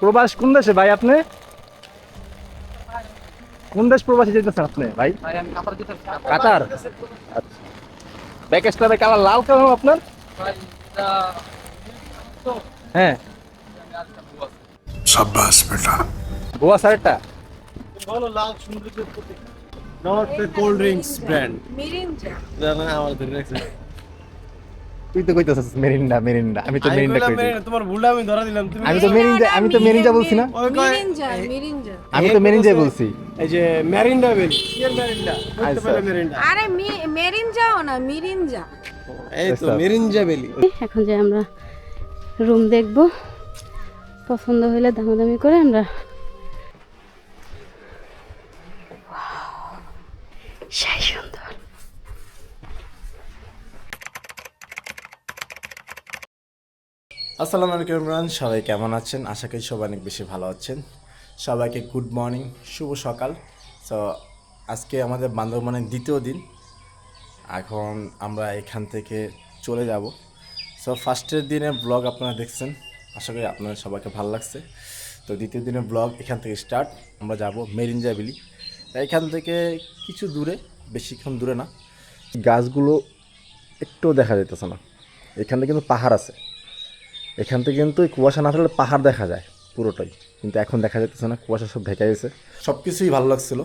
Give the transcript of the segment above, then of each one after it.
প্রবাস কোন দেশে ভাই আপনি? কোন দেশ প্রবাসী যেতেছেন আপনি ভাই? কাতার প্যাকেজটা আচ্ছা। ভাই কালার লাল কালার আপনার? হ্যাঁ। সাব্বাস বেটা। গোয়া সারটা বলো লাল সুন্দর not cold drinks brand Mirinda Mirinja. আমার ধরে রাখছে তুই তো কইতেছিস মেরিন্ডা মেরিন্ডা। আমি তো মেরিন্ডা বললাম কই মেরিনা, তোমার ভুলটা আমি ধরা দিলাম তুমি আমি তো মেরিঞ্জা আমি তো মেরিঞ্জা বলছি না। মিরিঞ্জা মিরিঞ্জা আমি তো মেরিঞ্জাই বলছি। এই যে ম্যারিন্ডা বেল বুঝতে আচ্ছা। মেরিন্ডা। আরে মি- মেরিঞ্জাও না মিরিঞ্জা এই তো। মেরিঞ্জা বেলি। এখন যে আমরা রুম দেখব পছন্দ হইলে দামাদামি করে আমরা আসসালামু আলাইকুম ইমরান সবাই কেমন আছেন? আশা করি সবাই অনেক বেশি ভালো আছেন। সবাইকে গুড মর্নিং শুভ সকাল। তো আজকে আমাদের বান্দরবানের দ্বিতীয় দিন। এখন আমরা এখান থেকে চলে যাব। সো ফার্স্টের দিনের ব্লগ আপনারা দেখছেন। আশা করি আপনাদের সবাইকে ভালো লাগছে। তো, দ্বিতীয় দিনের ব্লগ এখান থেকে স্টার্ট আমরা যাব মেরিঞ্জা বিলি এখান থেকে কিছু দূরে, বেশিক্ষণ দূরে না। গাছগুলো একটু দেখা যেতেছে না। এখান কিন্তু পাহাড় আছে। এখান থেকে কিন্তু কুয়াশা না থাকলে পাহাড় দেখা যায়, পুরোটাই। কিন্তু এখন দেখা যাচ্ছে না, কুয়াশা সব ঢেকে গেছে। সব কিছুই ভালো লাগছিল।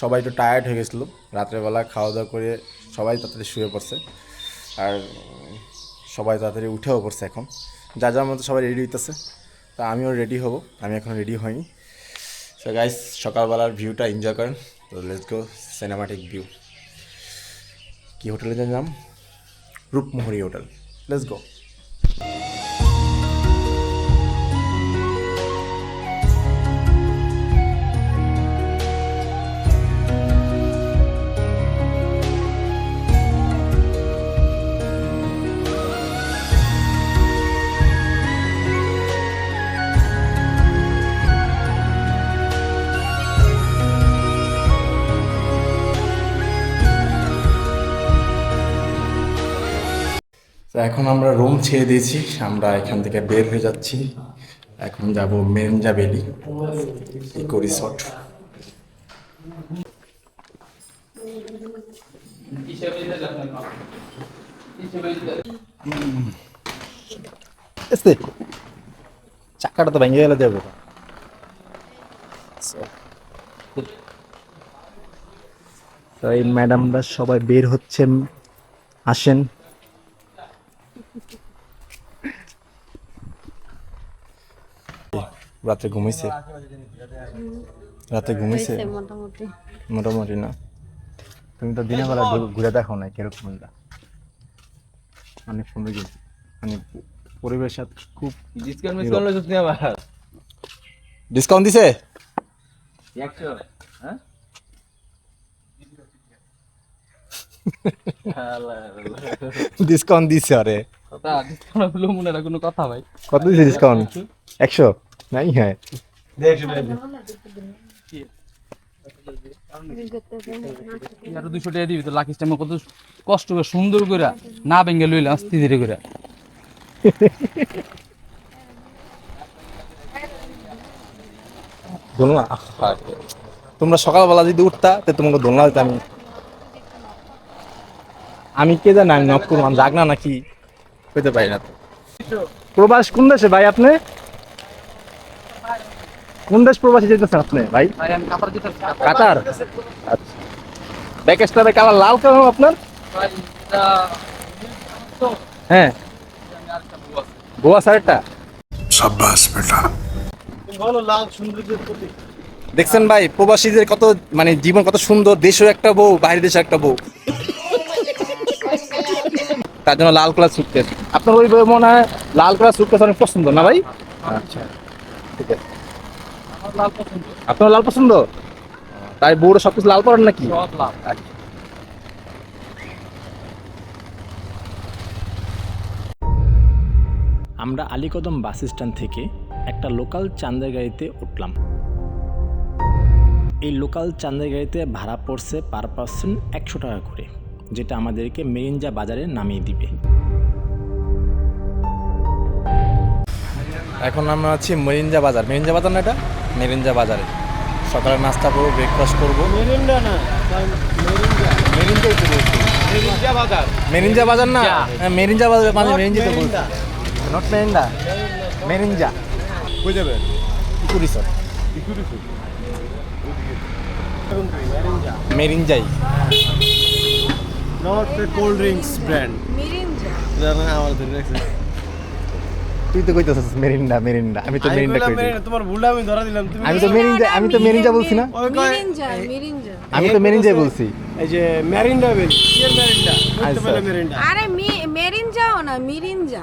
সবাই একটু টায়ার্ড হয়ে গেছিল। রাত্রেবেলা খাওয়া দাওয়া করে সবাই তাড়াতাড়ি শুয়ে পড়ছে। আর সবাই তাড়াতাড়ি উঠেও পড়ছে এখন। যা যার মতো সবাই রেডি হইতেছে। তা আমিও রেডি হব। আমি এখন রেডি হইনি সো গাইস সকালবেলার ভিউটা এনজয় করেন। তো লেটস গো সিনেমাটিক ভিউ কি হোটেলে নাম রূপমোহরি হোটেল। লেটস গো তো এখন আমরা রুম ছেড়ে দিয়েছি। আমরা এখান থেকে বের হয়ে যাচ্ছি। এখন যাব মেনজা বেলি ইকো রিসর্ট চাকাটা তো ভেঙে গেলে যাবে তো এই ম্যাডামরা সবাই বের হচ্ছেন, আসেন। রাতে ঘুমাইছে? রাতে ঘুমাইছে? মোটামুটি। মোটামুটি না। তুমি তো দিনের বেলা ঘুরে- দেখো না কীরকম অনেক সুন্দর মানে পরিবেশ খুব ডিসকাউন্ট মিসকাউন্ট লইছস নি আবার। ডিসকাউন্ট দিছে? 100 হ্যাঁ? ডিসকাউন্ট দিছে আরে। কথা ডিসকাউন্ট হলো মনে কোনো কথা ভাই। কত দিছে ডিসকাউন্ট? একশো নাই হ্যাঁ। আর দুশো টাকা দিবি তো লাকিস টাইমে কত কষ্ট করে সুন্দর করে না ভেঙে লইলে আস্তে ধীরে করে। দোলনা তোমরা সকালবেলা যদি উঠতা তো তোমাকে দোলনা দিতে আমি। কে জানি আমি নক করলাম জাগ না নাকি হইতে পারি না। তো প্রবাস কোন দেশে ভাই আপনি? কোন দেশ প্রবাসী যেতেছেন আপনি ভাই? কাতার আচ্ছা। প্যাকেজটা কালার লাল কেমন আপনার? হ্যাঁ। গোয়া সারেরটা সাব্বাস বেটা। লাল দেখছেন ভাই প্রবাসীদের কত মানে জীবন কত সুন্দর দেশের একটা বউ বাইরের দেশের একটা বউ। তার জন্য লাল কালার সুটকেস আপনার ওই মনে হয় লাল কালার সুটকেস অনেক পছন্দ না ভাই? আচ্ছা, আচ্ছা ঠিক আছে। আপনার লাল পছন্দ? তাই বউরা সব কিছু লাল পরেন নাকি? আচ্ছা। আমরা আলীকদম বাস স্ট্যান্ড থেকে একটা লোকাল চান্দের গাড়িতে উঠলাম। এই লোকাল চান্দের গাড়িতে ভাড়া পড়ছে পার পার্সন একশো টাকা করে যেটা আমাদেরকে মেরিঞ্জা বাজারে নামিয়ে দিবে। এখন আমরা আছি মেরিঞ্জা বাজার। মেরিঞ্জা বাজার না এটা? মেরিঞ্জা বাজারে। সকালে নাস্তা করব ব্রেকফাস্ট করব। মেরিন্ডা না মেরিঞ্জাই তো বলছি। মেরিন্ডা বাজার। মেরিঞ্জা বাজার না? হ্যাঁ, মেরিঞ্জা বাজার মানে মেরিঞ্জা তো বলছি। নট মেরিঞ্জা মেরিঞ্জা কই যাবে? Eco resort মেরিঞ্জাই not cold drinks brand Mirinja আমার ধরে রাখছে তুই তো কইতেছিস মেরিন্ডা মেরিন্ডা। আমি তো মেরিন্ডা কই তোমার ভুলটা আমি ধরা দিলাম তুমি আমি তো মেরিঞ্জা আমি তো মেরিঞ্জা বলছি না। মিরিঞ্জা মিরিঞ্জা আমি তো মেরিঞ্জাই বলছি এই যে ম্যারিন্ডা বেল কিয়ের ম্যারিন্ডা বুঝতে আচ্ছা। পারলে ম্যারিন্ডা আরে না মিরিঞ্জা।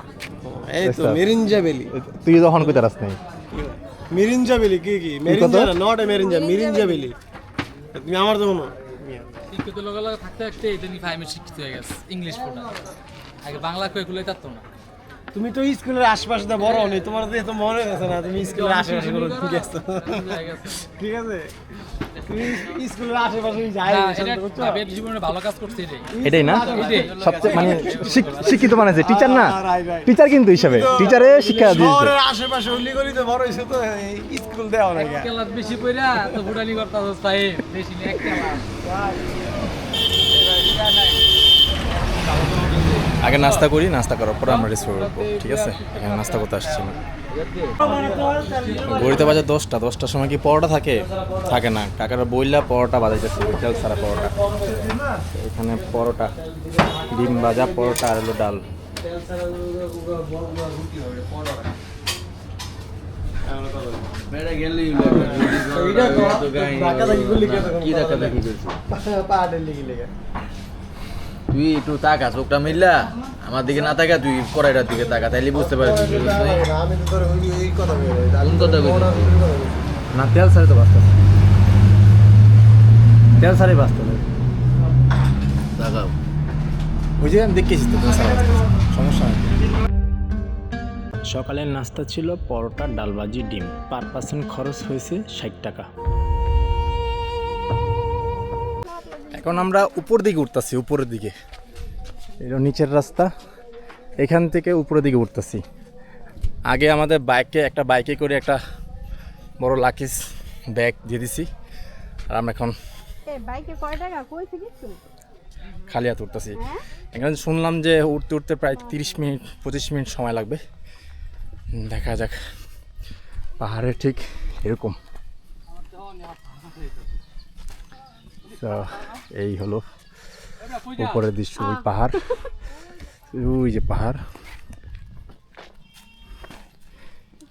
এই তো আচ্ছা। মেরিঞ্জা বেলি। তুই যখন কইতে রাস নাই। মিরিঞ্জা বেলি কি কি? মেরিঞ্জা না নট এ মেরিঞ্জা মিরিঞ্জা বেলি। তুমি আমার তো কোনো শিক্ষিত থাকতে থাকতে এটা নিয়ে আমি শিক্ষিত হয়ে গেছে ইংলিশ পড়া। আগে বাংলা খুলে থাকতো না। তুমি তো স্কুলের আশপাশে তো বড় নেই তোমার তো এত মনে আছে না তুমি স্কুলের আশেপাশে করে ঠিক আছে। ঠিক আছে? তুমি স্কুলের আশেপাশে যাই না, এটা ভাবির জীবনে ভালো কাজ করছে এটাই। এটাই না? সবচেয়ে মানে শিক- শিক্ষিত মানেছে টিচার না. টিচার কিন্তু হিসাবে। টিচারে শিক্ষা দিয়েছে। আশেপাশে উল্লি তো বড় হয়েছে তো স্কুল দেওয়া না। ক্লাস বেশি পড়া তো ফুটানি করতে বেশি এক ক্লাস। আগে নাস্তা করি নাস্তা করার পর আমরা রেস্ট করব ঠিক আছে? এখানে নাস্তা করতে আসছি না। গড়িতে বাজে দশটা দশটার সময় কি পরোটা থাকে? থাকে না। কাকারা বইলা পরোটা বাজাইতেছে তেল ছাড়া পরোটা। এখানে পরোটা ডিম ভাজা পরোটা আর হলো ডাল। পাহাড়ের লিগে লেগে। তুই একটু তাকা চোখটা মিললা। আমার দিকে না তাকা তুই কড়াইটার দিকে তাকা তাইলে বুঝতে পারবি কোন কথা না তেল ছাড়ে তো বাঁচতে তেল ছাড়ে বাঁচতে তাকাও ওই যে আমি দেখেছি তো। সমস্যা সকালের নাস্তা ছিল পরোটা ডালবাজি ডিম। পার পার্সেন্ট খরচ হয়েছে ষাট টাকা। এখন আমরা উপর দিকে উঠতেছি উপরের দিকে। এটা নিচের রাস্তা এখান থেকে উপরের দিকে উঠতেছি। আগে আমাদের বাইকে একটা বাইকে করে একটা বড় লাকিস ব্যাগ দিয়ে দিছি। আর আমরা এখন খালি হাত উঠতেছি। এখানে শুনলাম যে উঠতে উঠতে প্রায় তিরিশ মিনিট পঁচিশ মিনিট সময় লাগবে। দেখা যাক। পাহাড়ে ঠিক এরকম তো এই হলো উপরের দৃশ্য ওই পাহাড়। ওই যে পাহাড়।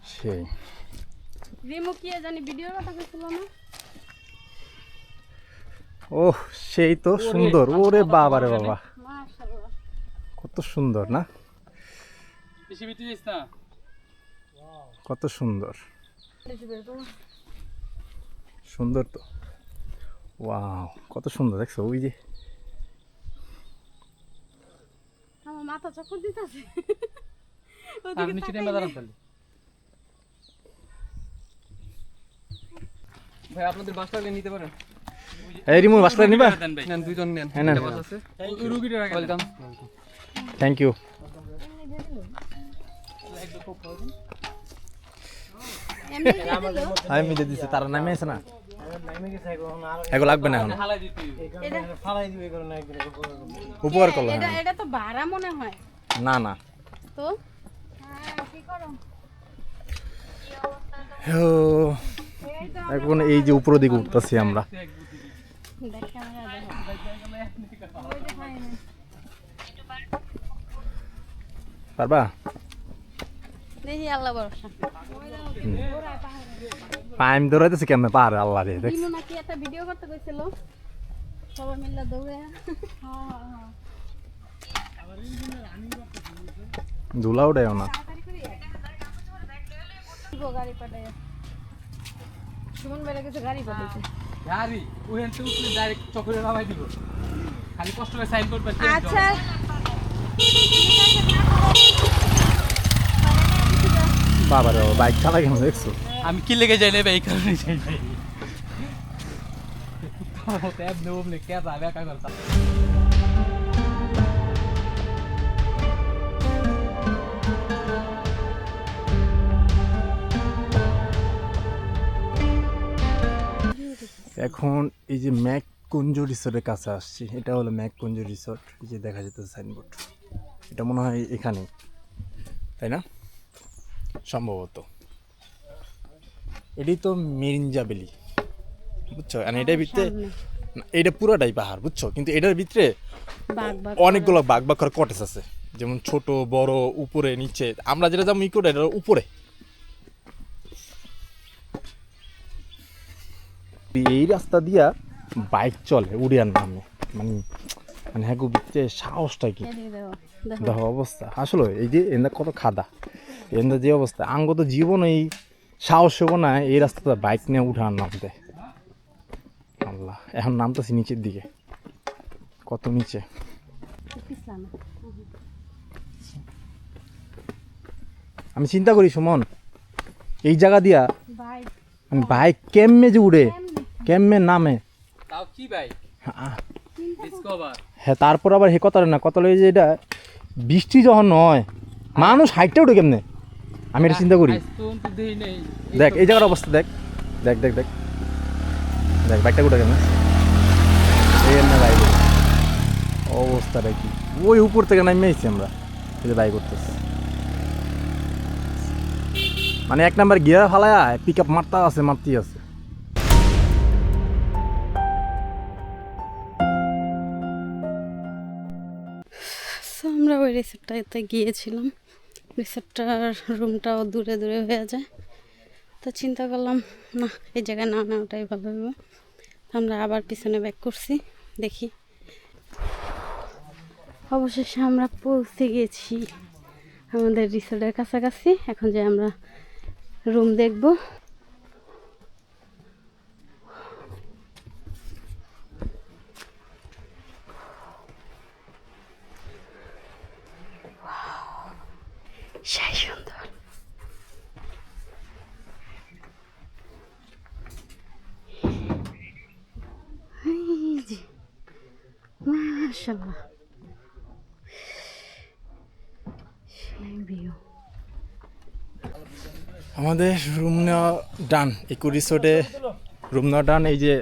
সেই। ওহ সেই তো সুন্দর। ওরে বাবা রে বাবা। কত সুন্দর না? কত সুন্দর। সুন্দর তো। ওয়াও কত সুন্দর দেখছ? ওই যে আমার মাথা চক্কর দিতেছে। নেমে দাঁড়ান তাহলে ভাই আপনাদের বাসটা নিতে পারেন। এই রিমু বাসটা নিবা? নেন দুইজন নেন। হ্যাঁ না ওই রুগীটা রাখেন ওয়েলকাম থ্যাংক ইউ দিয়ে। আমি মিলে দিছি তারা নামে আছে না। এগুলো লাগবে না এখন। হালাই দিতে এটা ফালাই দিবে করে না একদিন উপকার করল এটা হ্যাঁ এটা তো ভাড়া মনে হয়। না না। তো? হ্যাঁ ও, এখন এই যে উপরের দিকে উঠতেছি আমরা। দেখ পারবা? দেখি আল্লাহ ভরসা। টাইম ধরাইতেছি কেমন? পারে আল্লাহ রে দেখ। রিমু নাকি একটা ভিডিও করতে কইছিল সবাই মিলে দৌড়ে। হ্যাঁ হ্যাঁ ধুলা উঠাইও না। দিব গাড়ি পাঠায় সুমন বেড়ে গেছে গাড়ি পাঠাইছে। গাড়ি? ওখান থেকে উঠলে ডাইরেক্ট চকরে নামাই দিব। খালি কষ্ট করে সাইন করবে আচ্ছা। বাবা বাইক চালা কেমন দেখছ? আমি কি লেগে যাই না এই কারণে? যাই নাই এখন এই যে ম্যাক কুঞ্জ রিসোর্টের কাছে আসছি, এটা হলো ম্যাক কুঞ্জ রিসোর্ট যে দেখা যেত সাইনবোর্ড। এটা মনে হয় এখানে তাই না? সম্ভবত। এটি তো মিরিঞ্জা বেলি বুঝছ? আর এটার ভিতরে এটা পুরোটাই পাহাড় বুঝছ? কিন্তু এটার ভিতরে অনেকগুলো বাঘ বাঘ করে কটেজ আছে। যেমন ছোট বড় উপরে নিচে। আমরা যেটা যাব ইকোটা এটার উপরে। এই রাস্তা দিয়া বাইক চলে উড়িয়ার নামে। মানে মানে হ্যাঁ ভিতরে সাহসটা কি? দেখো অবস্থা। আসলে এই যে এন্দা কত খাদা। এন্দা যে অবস্থা। আঙ্গ তো জীবন এই সাহস হব না এই রাস্তাটা বাইক নিয়ে উঠার নামতে। আল্লাহ এখন নামতেছি নিচের দিকে। কত নিচে? আমি চিন্তা করি সুমন এই জায়গা দিয়া বাইক মানে বাইক কেমনে যে উড়ে কেমনে নামে? হ্যাঁ তারপর আবার হে কথা না কথা লই যে এটা বৃষ্টি যখন নয় মানুষ হাইটটা উঠে কেমনে? আমি এটা চিন্তা করি। আইসতোন তো দেই নেই দেখ এই জায়গার অবস্থা দেখ দেখ দেখ দেখ। দেখ বাইকটা কোটা কেমন এই এমনি বাইক অবস্থাটা কি। ওই উপর থেকে নামে এসেছি আমরা। এই যে বাইক করতেছি। মানে এক নাম্বার গিয়ার ফালায়া পিক আপ মারতা আছে মারতেই আছে। আমরা ওই রিসোর্টটাতে গিয়েছিলাম। রিসোর্টটার রুমটাও দূরে দূরে হয়ে যায়। তো চিন্তা করলাম, না, এই জায়গায় না না ওটাই ভালো হবে আমরা আবার পিছনে ব্যাক করছি, দেখি। অবশেষে আমরা পৌঁছে গেছি আমাদের রিসোর্টের কাছাকাছি। এখন যে আমরা রুম দেখব সেই সুন্দর এই মাশাল্লাহ আমাদের রুম নেওয়া ডান ইকো রিসোর্টে রুম নেওয়া ডান এই যে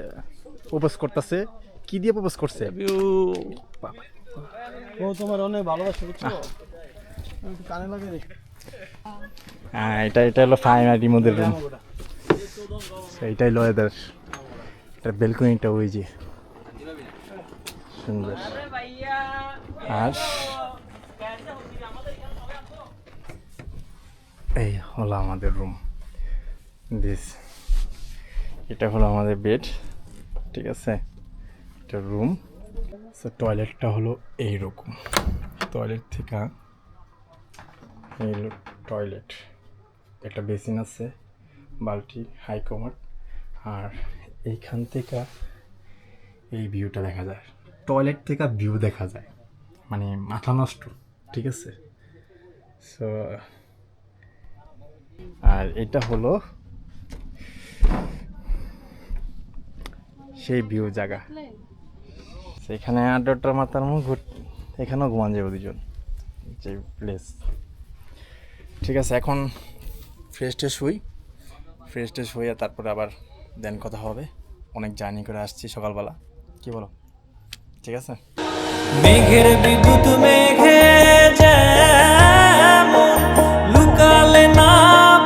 প্রপোজ করতেছে। কি দিয়ে প্রপোজ করছে? ও তোমার অনেক ভালোবাসা হ্যাঁ এটা এটা হলো ফাইনালি মধ্যে রুম এইটাই হলো এদের এটা বেলকনিটা ওই যে। সুন্দর। আর? এই হলো আমাদের রুম দিস এটা হলো আমাদের বেড ঠিক আছে? এটা রুম সো টয়লেটটা হলো এইরকম। টয়লেট থেকে এই টয়লেট একটা বেসিন আছে, বালতি হাই কমার আর এইখান থেকে এই ভিউটা দেখা যায়। টয়লেট থেকে ভিউ দেখা যায় মানে মাথা নষ্ট, ঠিক আছে? সো আর এটা হলো সেই ভিউ জায়গা। সেখানে আড্ডাটার মাথার মুখ, এখানেও ঘুমান যাবে দুজন যে প্লেস ঠিক আছে এখন ফ্রেশ ট্রেশ হই। ফ্রেশ ট্রেশ হইয়া তারপরে আবার দেন কথা হবে। অনেক জার্নি করে আসছি সকালবেলা। কি বলো? ঠিক আছে? মেঘের বিদ্যুৎ মেঘে লুকালে না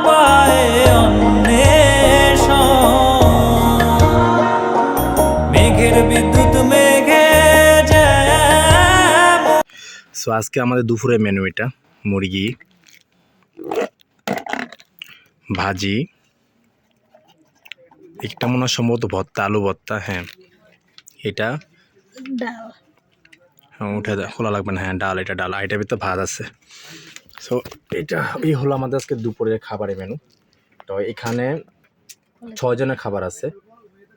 পায় মেঘের বিদ্যুৎ মেঘে সো আজকে আমাদের দুপুরের মেনু এটা মুরগি। ভাজি। একটা মনে হয় সম্ভবত ভর্তা আলু ভর্তা হ্যাঁ। এটা? হ্যাঁ উঠে খোলা লাগবে না হ্যাঁ ডাল এটা ডাল আর এটার ভিতরে ভাত আছে। সো এটা এই হলো আমাদের আজকে দুপুরের খাবারের মেনু তো এখানে ছজনের খাবার আছে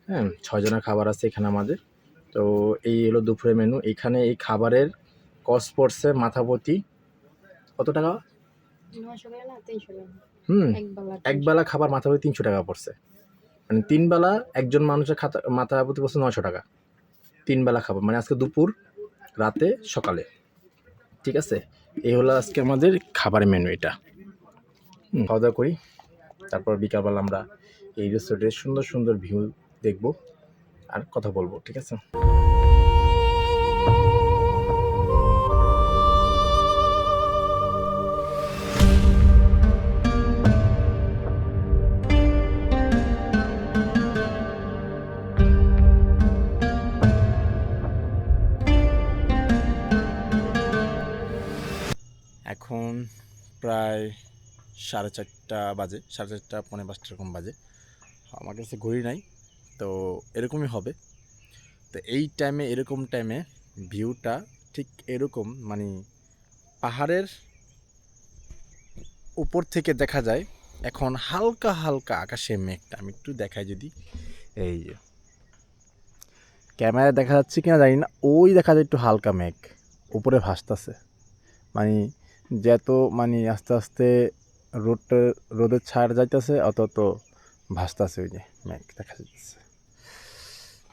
হ্যাঁ ছজনের খাবার আছে এখানে আমাদের। তো এই হলো দুপুরের মেনু এখানে এই খাবারের কস্ট পড়ছে মাথাপতি কত টাকা। হুম এক বেলা একবেলা খাবার মাথাপতি তিনশো টাকা পড়ছে। মানে তিন বেলা একজন মানুষের খাতা মাথা প্রতি পড়ছে নশো টাকা। তিন বেলা খাবার মানে আজকে দুপুর রাতে সকালে। ঠিক আছে? এই হলো আজকে আমাদের খাবারের মেনু এটা। খাওয়া দাওয়া করি। তারপর বিকালবেলা আমরা এই রেস্টুরেন্টের সুন্দর সুন্দর ভিউ দেখব। আর কথা বলব ঠিক আছে? প্রায় সাড়ে চারটা বাজে, সাড়ে চারটা পৌনে পাঁচটা এরকম বাজে। আমার কাছে ঘড়ি নাই, তো এরকমই হবে। তো এই টাইমে এরকম টাইমে ভিউটা ঠিক এরকম মানে পাহাড়ের উপর থেকে দেখা যায়, এখন হালকা হালকা আকাশে মেঘটা। আমি একটু দেখাই যদি। এই যে। ক্যামেরায় দেখা যাচ্ছে কিনা জানি না, ওই দেখা যায় একটু হালকা মেঘ, উপরে ভাসতেছে। মানে যত মানে আস্তে আস্তে রোডটা রোদের ছাড় যাইতেছে অত অত ভাসতেছে ওই যে মেঘ দেখা যাচ্ছে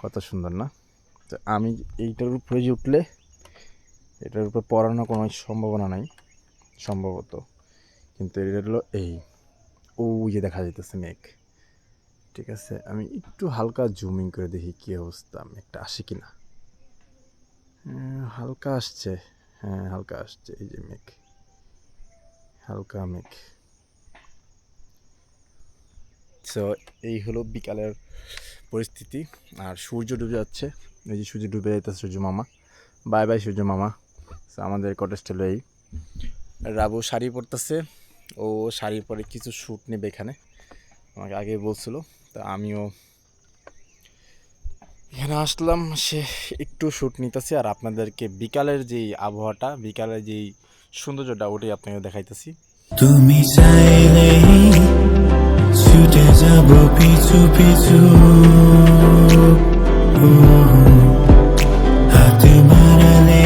কত সুন্দর না? তো আমি এইটার উপরে যে উঠলে এটার উপরে পড়ানোর কোনো সম্ভাবনা নাই সম্ভবত। কিন্তু এটা হলো এই ও যে দেখা যাইতেছে মেঘ। ঠিক আছে আমি একটু হালকা জুমিং করে দেখি কী অবস্থা মেঘটা আসে কি না হ্যাঁ, হালকা আসছে হ্যাঁ হালকা আসছে এই যে মেঘ। হালকা মেঘ। সো এই হলো বিকালের পরিস্থিতি। আর সূর্য ডুবে যাচ্ছে। এই যে সূর্য ডুবে যাইতেছে সূর্য মামা। বাই বাই সূর্য মামা। সো আমাদের কটেজটা এই। রাবু শাড়ি পরতেছে। ও শাড়ি পরে কিছু শ্যুট নেবে এখানে। আমাকে আগে বলছিল। তা আমিও এখানে আসলাম। সে একটু শ্যুট নিতেছি। আর আপনাদেরকে বিকালের যেই আবহাওয়াটা, বিকালের যেই সৌন্দর্যটা ওটাই আপনাকে দেখাইতেছি। তুমি ছুটে যাব পিছু পিছু। হাতে মারালে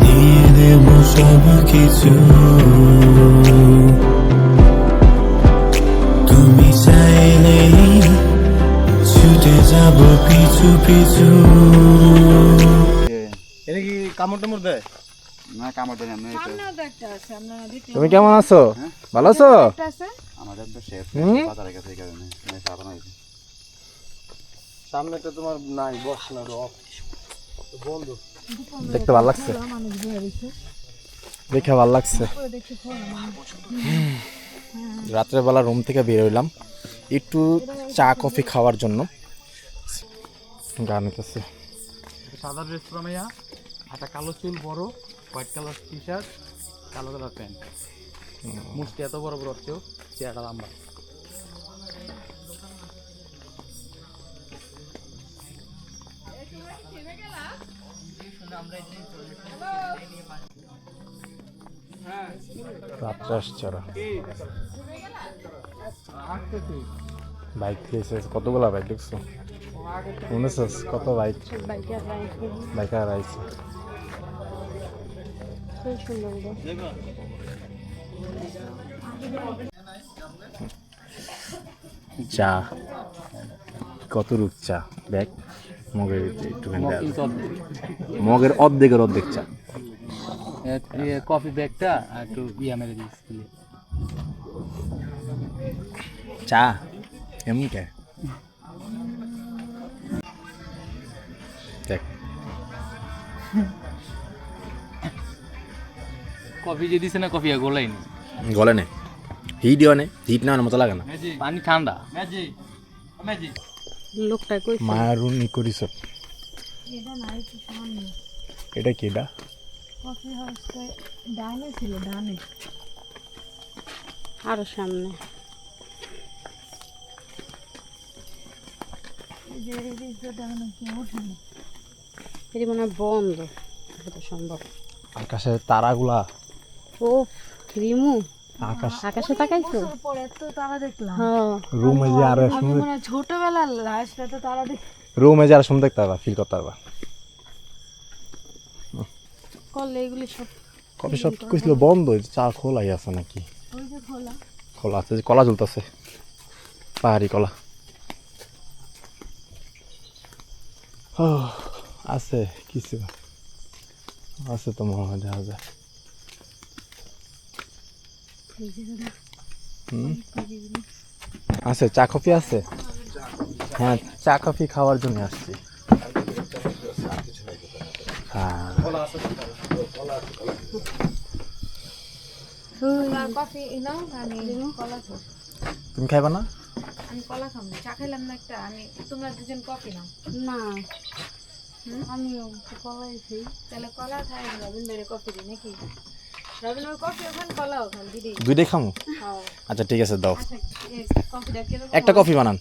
দিয়ে দেব সব কিছু। তুমি চাইলেই ছুটে যাব পিছু পিছু। এটা কি কামড় টামড় দেয়? তো। একটা আছে তুমি কেমন আছো? ভালো আছো? একটা আছে। হুম? সামনেটা তোমার নাই না বন্ধু। দেখতে ভালো লাগছে। দেখে ভালো লাগছে। রাত্রেবেলা রুম থেকে বের হইলাম একটু চা কফি খাওয়ার জন্য। গান হইতেছে সাদা ড্রেস মাইয়া কালো চুল বড়। হোয়াইট কালার টি শার্ট কালো কালার প্যান্ট। মুষ্টি এত বড় বড় হচ্ছে চেয়ারটা লম্বা। বাইক কতগুলা বাইক দেখছ? মনে কত বাইক বাইক আর আইছে চা। কত রূপ চা? ব্যাগ মগের একটুখানি মগের অর্ধেকের অর্ধেক চা। কফি ব্যাগটা আর একটু ইয়া মেরে দিয়েছি চা? এমন কে? কফি যে দিছে না কফি নি। গলে নে। হিট দিও নে। হিট না মতো লাগে না। পানি ঠান্ডা লোকটা কই মায়ারুন ই করিস। এটা কি এটা? কফি ডানে ছিল ডানে। আরও সামনে। এটি মনে হয় বন্ধ। যত সম্ভব। আকাশের তারাগুলা। ও রিমু। আকাশ। আকাশে তাকাইছো? পরে তো তারা দেখলাম। হ্যাঁ। রুমে যে আর মনে লাস্ট তো তারা দেখ রুমে যে আর শুনতে দেখতে পারবা ফিল করতে পারবা। এগুলি সব কফি শপ কইছিল? বন্ধ চা খোলাই আছে নাকি? ওই যে খোলা। খোলা আছে যে কলা ঝুলতেছে পাহাড়ি কলা। আছে কিছু। আছে তো মনে হয় দেখা যায়? আছে চা কফি আছে? হ্যাঁ চা কফি খাওয়ার জন্য আসছি। হ্যাঁ। কফি নাও আমি কলা খাব। তুমি খাইবা না? আমি কলা খাব চা খাইলাম না একটা আমি তোমরা দুজন কফি নাও। না। আমিও কলাই খাই। তাহলে কলা খাই কফি দিই নাকি? রবিন ওর কফি ওখান কলাও খান দিদি। দুইটাই খামো? হ্যাঁ আচ্ছা ঠিক আছে দাও। আচ্ছা একটা কফি বানান।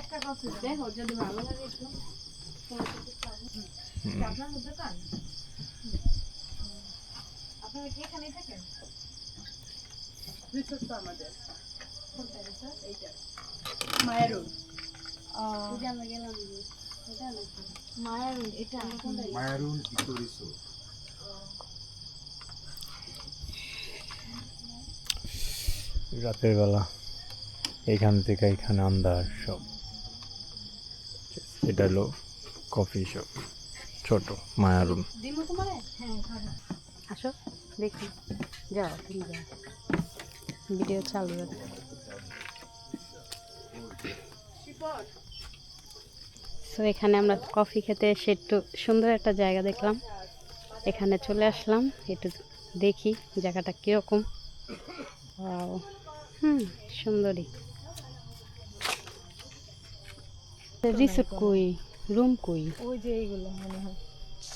একটা কফি দেখো যদি ভালো লাগে একটু হুম। আপনার দোকান আপনারা কি এখানেই থাকেন কোনটা রিসোর্ট? এইটা। ও, আমরা গেলাম এটা নাকি মায়ারুন, এটা কোনটা? রাতের বেলা। এখান থেকে এখানে আন্দার সব। এটা হলো কফি শপ ছোট দিমু তোমারে? হ্যাঁ খাব আসো, দেখি। যাও তুমি যাও ভিডিও চালু সো এখানে আমরা কফি খেতে এসে একটু সুন্দর একটা জায়গা দেখলাম। এখানে চলে আসলাম, একটু দেখি জায়গাটা কীরকম. হুম সুন্দরী। রিসোর্ট কই? রুম কই? ওই যে এইগুলো মনে হয়।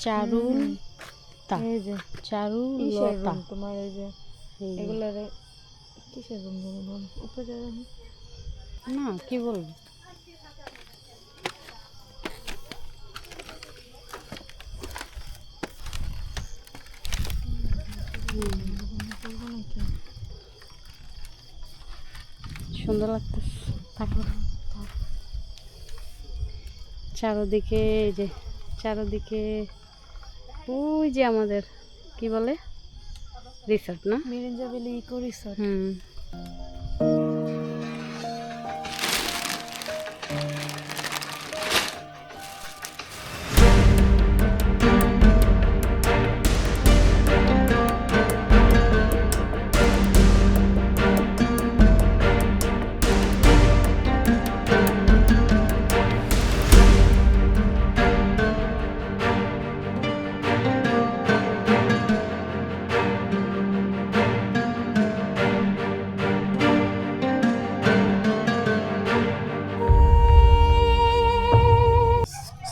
চারুল তা। এই যে। চারুল লতা। তোমার এই যে। এগুলার কিসের রুম উপরে না কি বলব? সুন্দর লাগতেছে। থাকো চারোদিকে এই যে চারোদিকে ওই যে আমাদের কি বলে? রিসর্ট না? মিরিঞ্জা বেলি ইকো রিসোর্ট। হুম।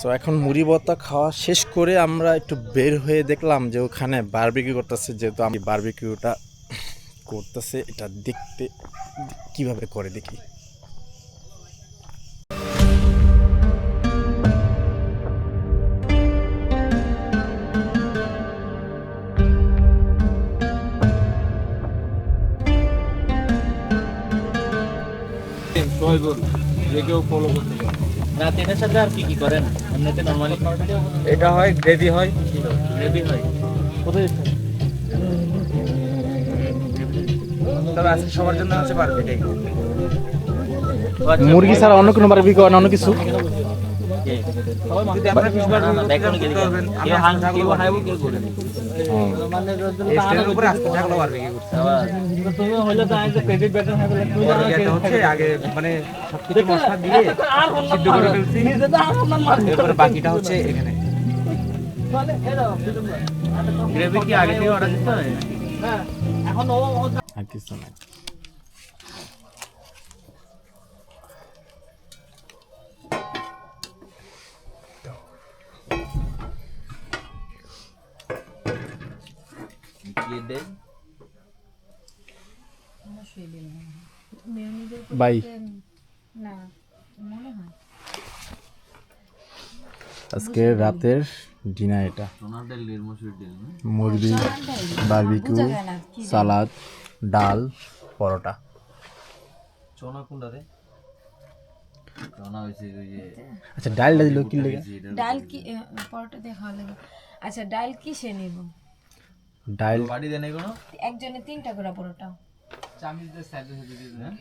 সো এখন মুড়ি ভর্তা খাওয়া শেষ করে আমরা একটু বের হয়ে দেখলাম যে ওখানে বারবিকিউ করতেছে, যেহেতু আমি বারবিকিউটা করতেছে, এটা দেখতে কীভাবে করে দেখি। যে কেউ ফলো করতে পারে। রাত এটার সাথে আর কি কি করেন? এমনিতে নর্মালি এটা হয় গ্রেভি হয়। গ্রেভি হয়। কোথায় তবে আজকে সবার জন্য আছে পারফেক্ট মুরগি ছাড়া অন্য কোনো বারবিকিউ হয় না অন্য কিছু? বাকিটা হচ্ছে এখানে। গ্রেভি কি আগে থেকে অর্ডার দিতে হয়? আর কিছু না। কি দেন বাই। আজকে রাতের ডিনার এটা? মুরগি বারবিকিউ সালাদ ডাল পরোটা। চনা কোনটা রে? আচ্ছা ডালটা দিল কি লেগে ডাল কি পরোটা দিয়ে খাওয়া লাগবে। আচ্ছা ডাল কিসে নেব? ডাল বাড়ি দেন কোনো? একজনে তিনটা করে পরোটা। চামিচ দিয়ে সাইডে সাইডে দিয়ে দেন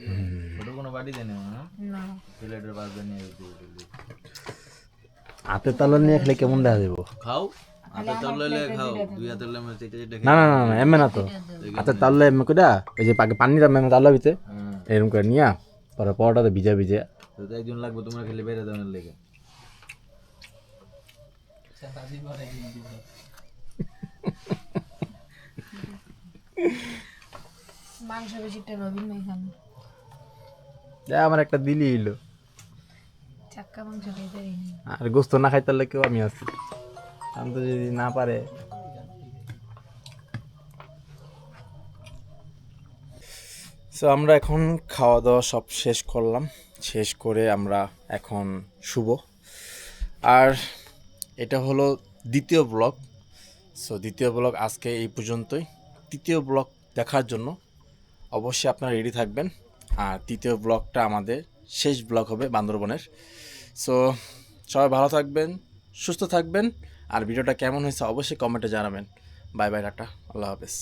ছোট কোনো বাড়ি দেন না না। প্লেটের পাশ দিয়ে নিয়ে যেতে হাতে তালা নিয়ে খেলে কেমন দেখা খাও। হাতে খাও। দুই হাতে না না না না এমন না তো। আচ্ছা তাহলে এমনি করে ওই যে পাকে পানিটা এমনি তাল্লা ভিতরে হ্যাঁ। এরকম করে নিয়া পরে পরোটাতে ভিজে ভিজে। তো তো একজন লাগবে তোমরা খেলে বেড়ে দেওয়ার লেগে। মাংস বেশি একটা রবিন নাই খান আমার একটা দিলি এলো চাক্কা মাংস খাইতে আর গোস্ত না খাইতে পারলে কেউ আমি আছি। আমি তো যদি না পারে। সো আমরা এখন খাওয়া দাওয়া সব শেষ করলাম। শেষ করে আমরা এখন শুভ আর এটা হলো দ্বিতীয় ব্লগ। সো দ্বিতীয় ব্লগ আজকে এই পর্যন্তই। তৃতীয় ব্লগ দেখার জন্য অবশ্যই আপনারা রেডি থাকবেন। আর তৃতীয় ব্লগটা আমাদের শেষ ব্লগ হবে বান্দরবনের। সো সবাই ভালো থাকবেন, সুস্থ থাকবেন। আর ভিডিওটা কেমন হয়েছে অবশ্যই কমেন্টে জানাবেন। Bye bye tata. আল্লাহ হাফেজ।